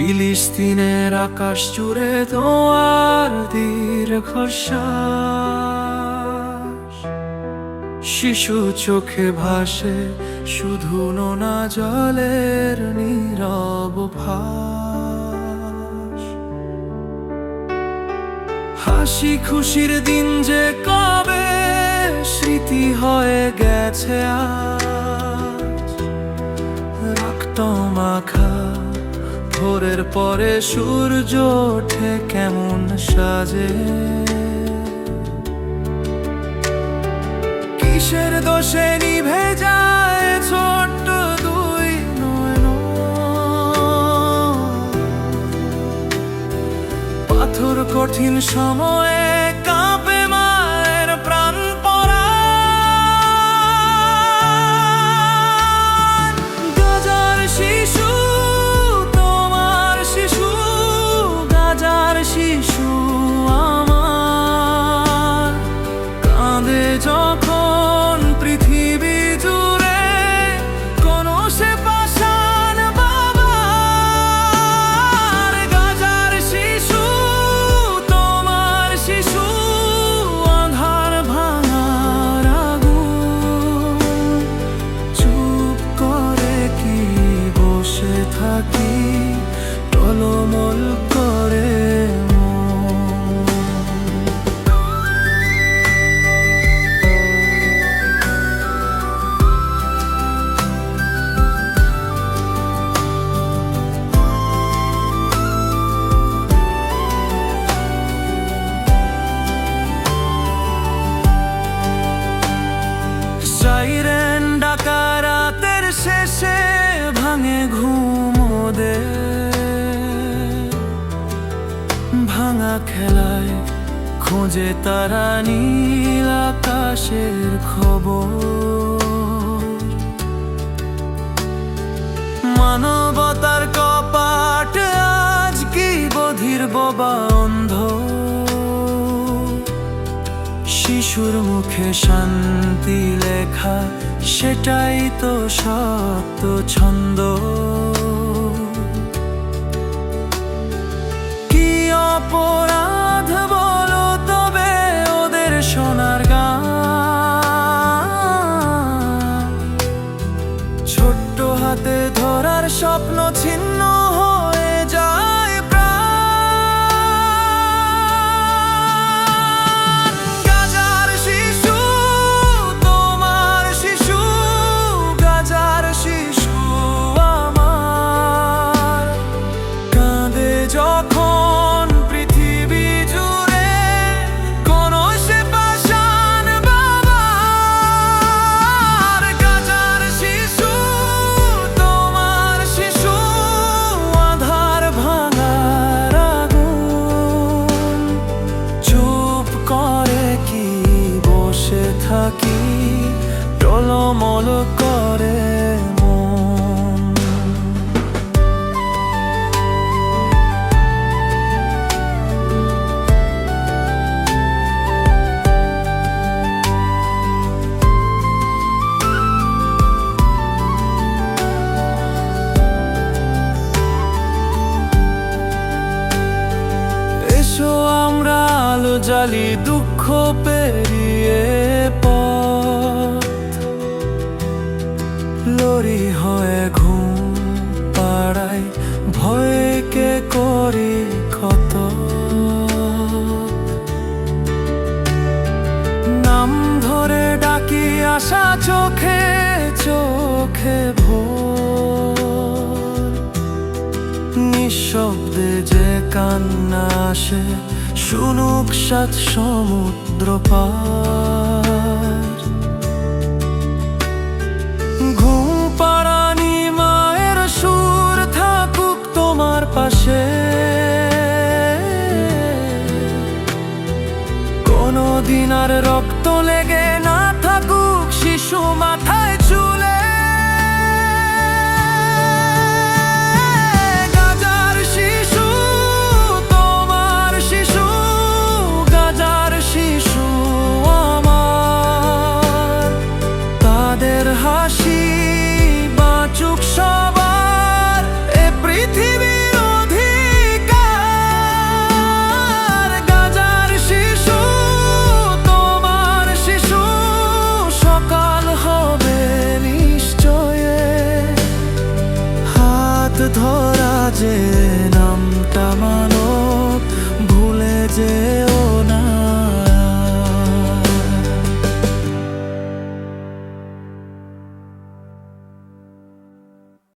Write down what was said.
ফিলিস্তিনের আকাশ জুড়ে তোমার দীর্ঘশ্বাস শিশু চোখে ভাসে, শুধু নোনা জলের নীরব ভাস। হাসি খুশির দিন যে কবে স্মৃতি হয়ে গেছে আজ। ভোরের পরে সূর্য ওঠে কেমন সাজে? কিসের দোষে নিভে যায় ছোট্ট দুই নয়ন? পাথর কঠিন সময়ে টলমল ভাঙা খেলায় খোঁজে তারা নীল আকাশের খবর। মানবতার কপাট আজ কি বধির বোবা অন্ধ শিশুর মুখে শান্তি লেখা, সেটাই তো সত্য ছন্দ। অপরাধ জ্বালি দুঃখ পেরিয়ে পথ। লরি হয়ে ঘুম পাড়ায় ভয়কে করি ক্ষত। নাম ধরে ডাকি আসা চোখে চোখে ভোর। নিঃশব্দে যে কান্না আসে শুনুক সাত সমুদ্র পার ঘুম পাড়ানি মায়ের সুর থাকুক তোমার পাশে। কোনো দিন আর রক্ত লেগে না থাকুক শিশু মাথায় যে